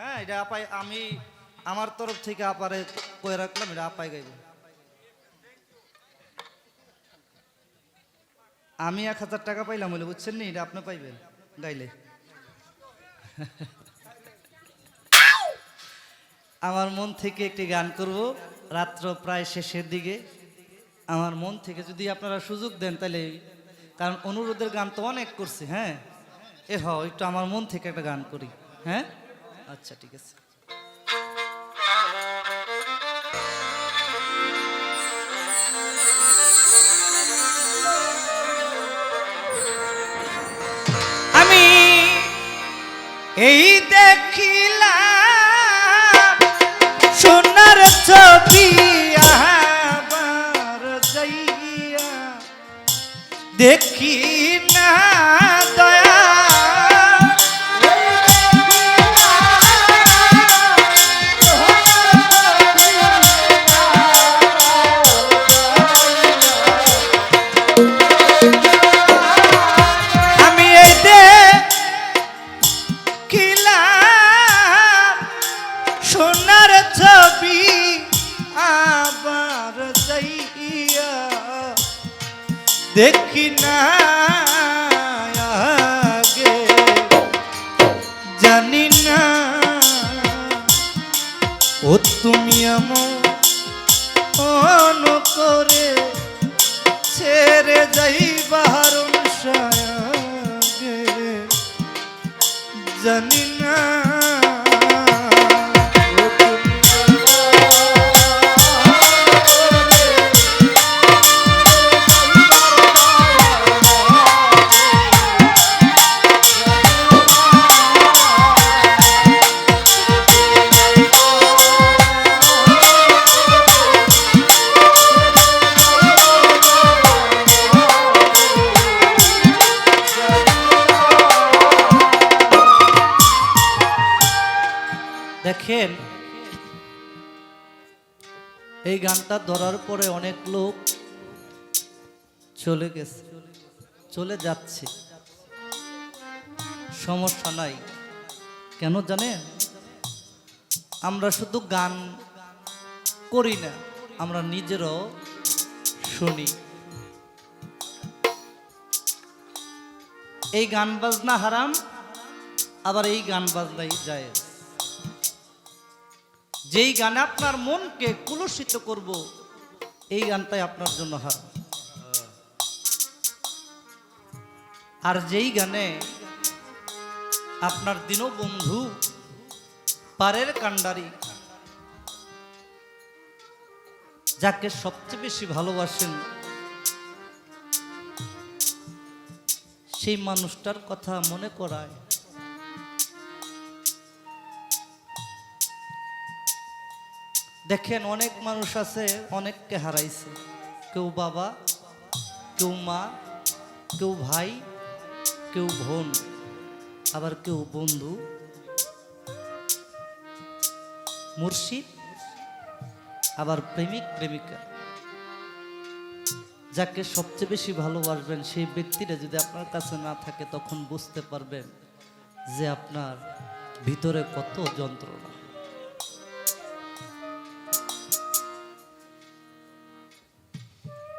হ্যাঁ আমি আমার তরফ থেকে আপারে কয়ে রাখলাম, এটা আপাই গাইবে। আমি এক হাজার টাকা পাইলাম বলে বুঝছেন নি? এটা আপনি পাইবেন গাইলে। আমার মন থেকে একটি গান করব, রাত্র প্রায় শেষের দিকে। আমার মন থেকে যদি আপনারা সুযোগ দেন তাহলে কারণ অনুরোধের গান তো অনেক করছি হ্যাঁ? এ হ একটু আমার মন থেকে একটা গান করি। হ্যাঁ? আচ্ছা ঠিক আছে। আমি এই দেখিলাম, সোনার ছবি দেখি না। যাইয়া দেখি না আগে জানি না ও তুমি আমার করে ছেড়ে যাইবা হারুন সায়াগে জানি না দেখেন, এই গানটা ধরার পরে অনেক লোক চলে গেছে, চলে যাচ্ছে। সমস্যা নাই। কেন জানেন? আমরা শুধু গান করি না, আমরা নিজেরও শুনি। এই গান বাজনা হারাম, আবার এই গান বাজনাই যায় যেই গানে আপনার মনকে কুলসিত করব, এই গানটাই আপনার জন্য হারাম আর যেই গানে আপনার দীনবন্ধু পারের কাণ্ডারি, যাকে সবচেয়ে বেশি ভালোবাসেন, সেই মানুষটার কথা মনে করায় দেখেন, অনেক মানুষ আছে, অনেককে হারাইছে। কেউ বাবা, কেউ মা, কেউ ভাই, কেউ বোন, আবার কেউ বন্ধু। মুর্শিদ, আবার প্রেমিক, প্রেমিকা। যাকে সবচেয়ে বেশি ভালোবাসবেন, সেই ব্যক্তিটা যদি আপনার কাছে না থাকে, তখন বুঝতে পারবেন যে আপনার ভিতরে কত যন্ত্রণা।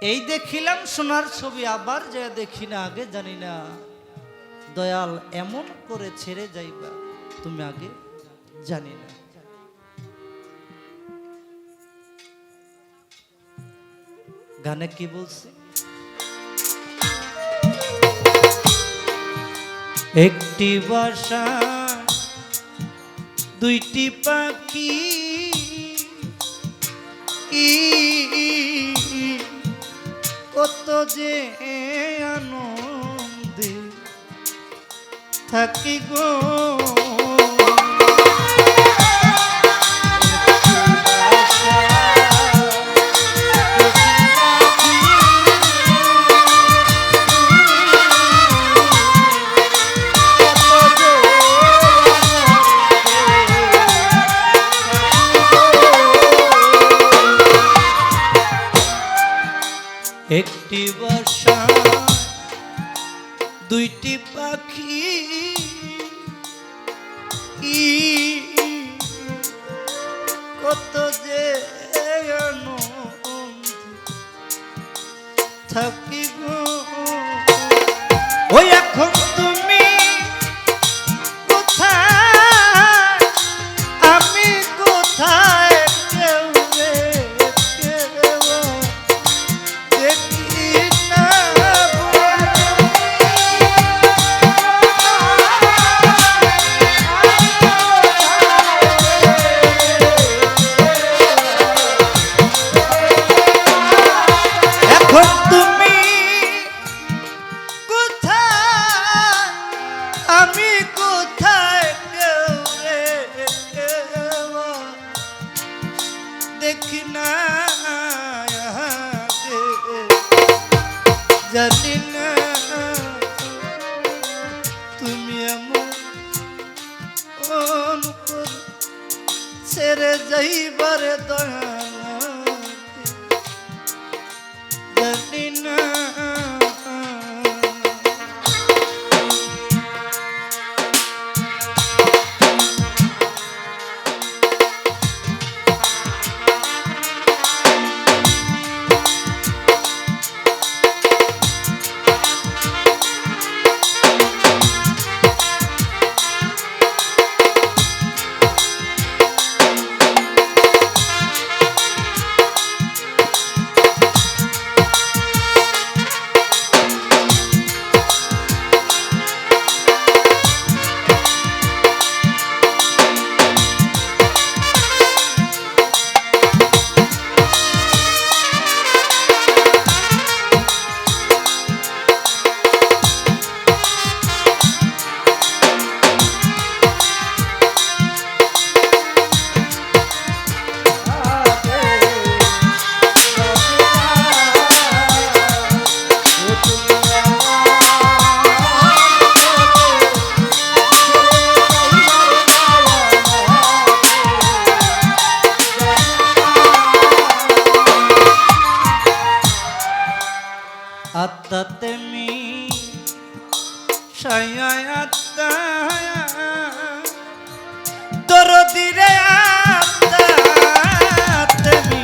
এই দেখিলাম সোনার ছবি, আবার যে দেখি না আগে জানি না। দয়াল, এমন করে ছেড়ে যাইবা, তুমি আগে জানি না। গানে কি বলছে? একটি বাসা, দুইটি পাখি কত যে আনন্দে থাকি গো जही बर दया خاتمي شيعت دردي ريات خاتمي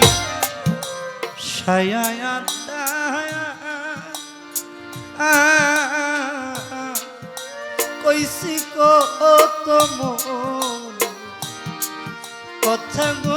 شيعت কইসি কো তোমার কথা গো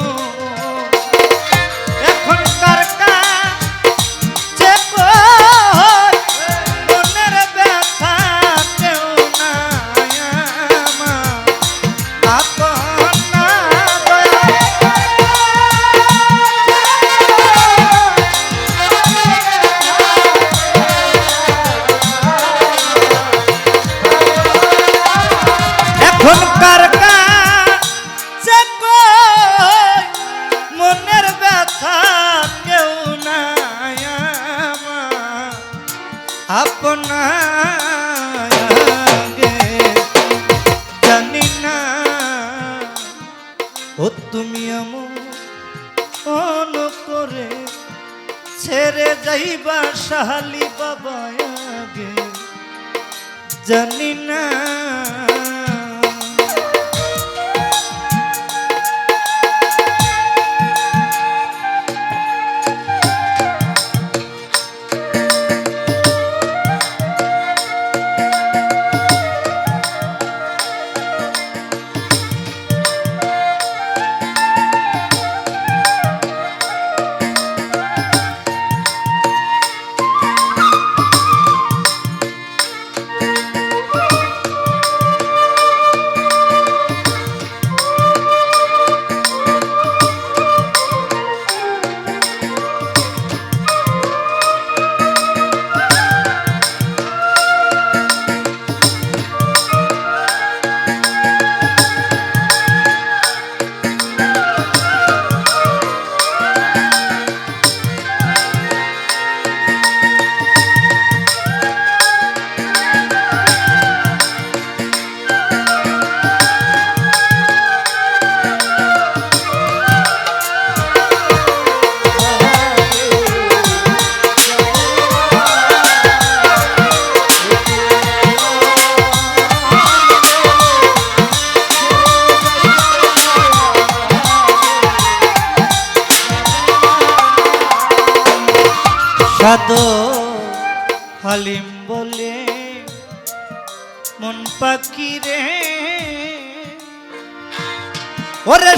ও তুমি আমার অন করে ছেড়ে যাইবা শাহালি বাবা আগে। জানি না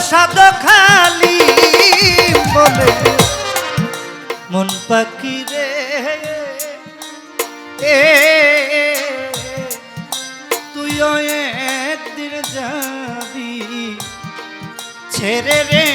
সাদো খালি বলে মন পাখি রে। এ তুইও একদিন যাবি ছেড়ে রে।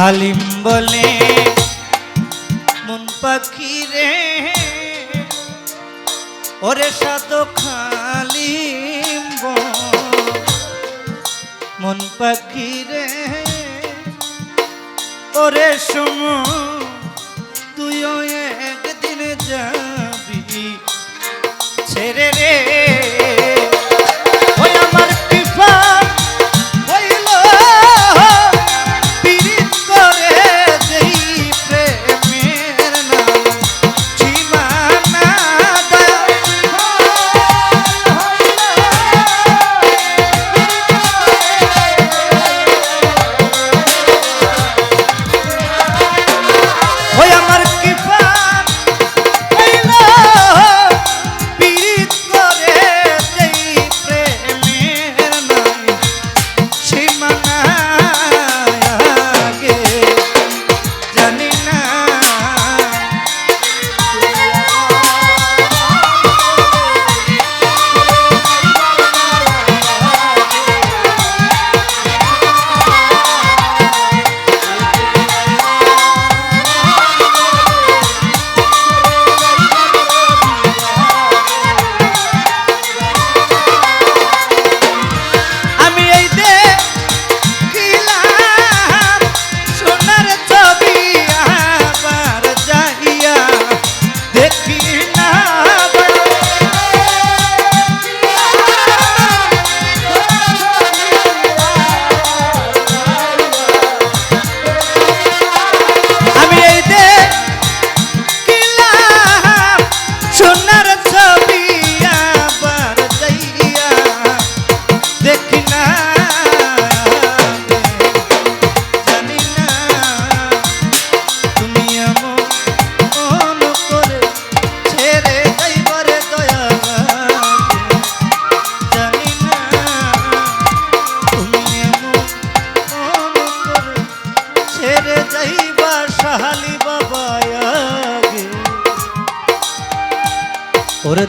হালিম বলে, মন পাখি রে, ওরে সাত খালিম মন পাখি রে, ওরে শুন, তুইও একদিন যাবি, ছেড়ে রে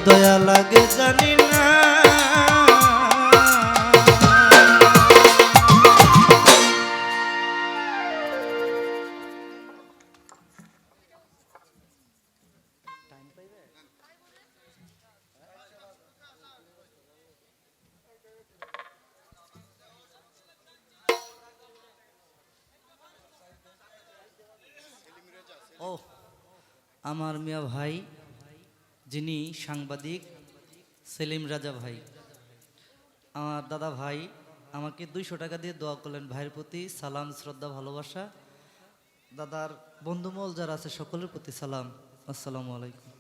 দয়া লাগে জানি না। আমার মিয়া ভাই যিনি সাংবাদিক সেলিম রাজা ভাই। আমার দাদা ভাই আমাকে দুইশো টাকা দিয়ে দোয়া করলেন, ভাইয়ের প্রতি সালাম, শ্রদ্ধা, ভালোবাসা। দাদার বন্ধুমল যারা আছে সকলের প্রতি সালাম। আসসালামু আলাইকুম।